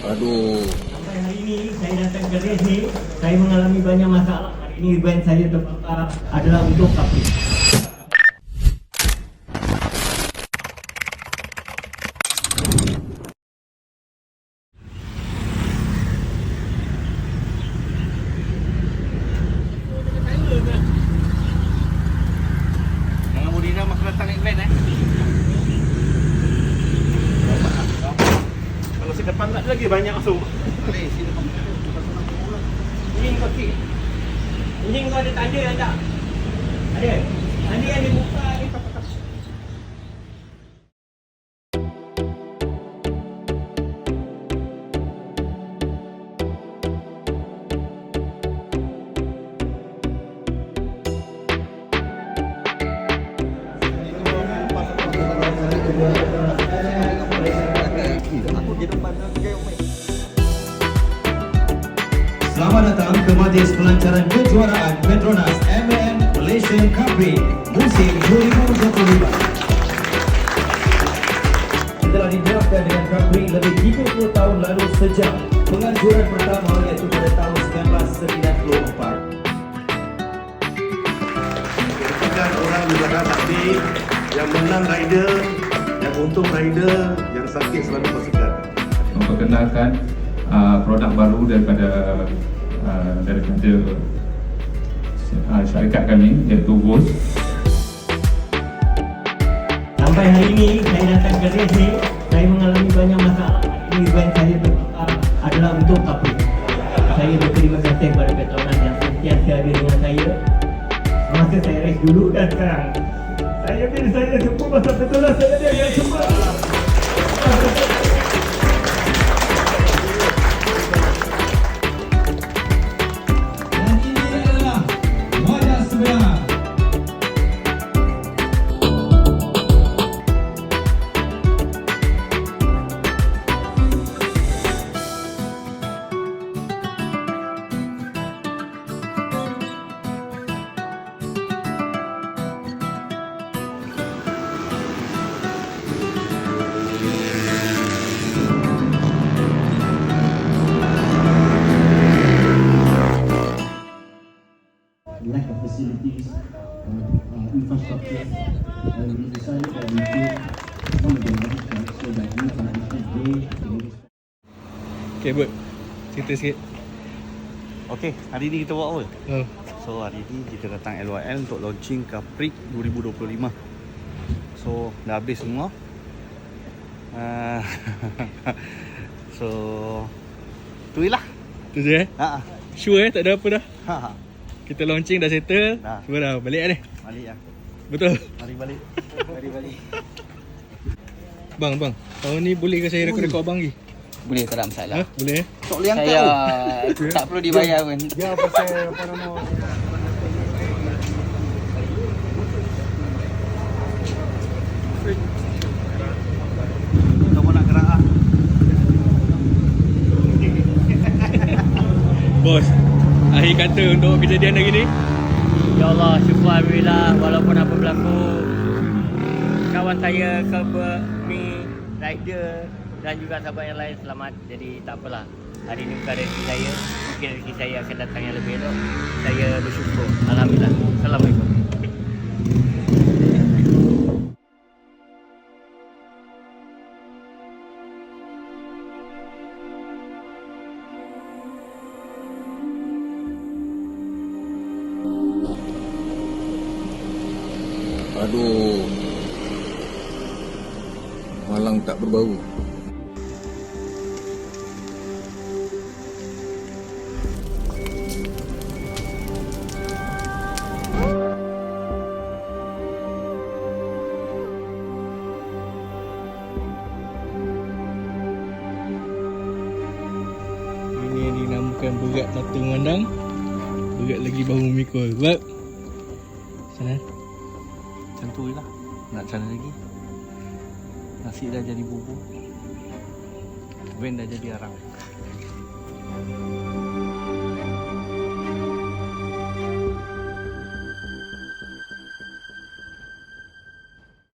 Aduh. Sampai hari ini saya datang ke race ni, saya mengalami banyak masalah. Hari ini event saya terbakar adalah untuk kapit. Jangan budi dah masa datang naik van eh. Kalau si depan tak ada lagi banyak masuk. Ini kaki. Ini kau ada tanda tak? Ada. Tanda yang dibuka Selamat datang ke majlis pelancaran kejuaraan Petronas MAN Malaysian Cup musim 2025. Setelah diterapkan dengan Cup lebih 30 tahun lalu sejak penganjuran pertama iaitu pada tahun 1994. Bukan orang di belakang tadi yang menang rider, yang untung rider, yang sakit selalu pasukan. memperkenalkan uh, produk baru daripada uh, daripada uh, syarikat kami iaitu Ghost. Sampai hari ini saya datang ke race ni, saya mengalami banyak masalah. Event saya adalah untuk kapit. Saya berterima kasih kepada Petronas yang sentiasa ada dengan saya. Masa saya race dulu dan sekarang. Saya bila saya semua masa Petronas saya ada yang semua. Facilities, uh, uh, infrastructure, and we decided that we build one of the largest tracks so that we can actually go to those Okay, Bud. Cerita sikit. Okey, hari ni kita buat apa? Oh. So hari ni kita datang LYL untuk launching Capri 2025. So dah habis semua. Uh, so tu je lah. Tu je eh. Ha. Sure eh, tak ada apa dah. Ha. Kita launching dah settle. Dah. Semua dah balik dah ni. Balik lah. Betul. Mari balik. Mari balik. Bang, bang. Tahun ni boleh ke saya rekod-rekod abang lagi? Boleh tak ada masalah. Ha? Boleh eh? Tak boleh angkat Saya tu. tak perlu dibayar pun. Dia pasal apa nama? Ah. Bos. Akhir kata untuk kejadian hari ni. Ya Allah, syukur Alhamdulillah walaupun apa berlaku kawan saya ke mi rider dan juga sahabat yang lain selamat. Jadi tak apalah. Hari ini bukan rezeki saya. Mungkin rezeki saya akan datang yang lebih elok. Saya bersyukur. Alhamdulillah. Assalamualaikum. Aduh. Malang tak berbau. Ini berat mata memandang. Berat lagi bahu memikul. Sebab sana Macam tu je lah. Nak cara lagi. Nasi dah jadi bubur. Van dah jadi arang.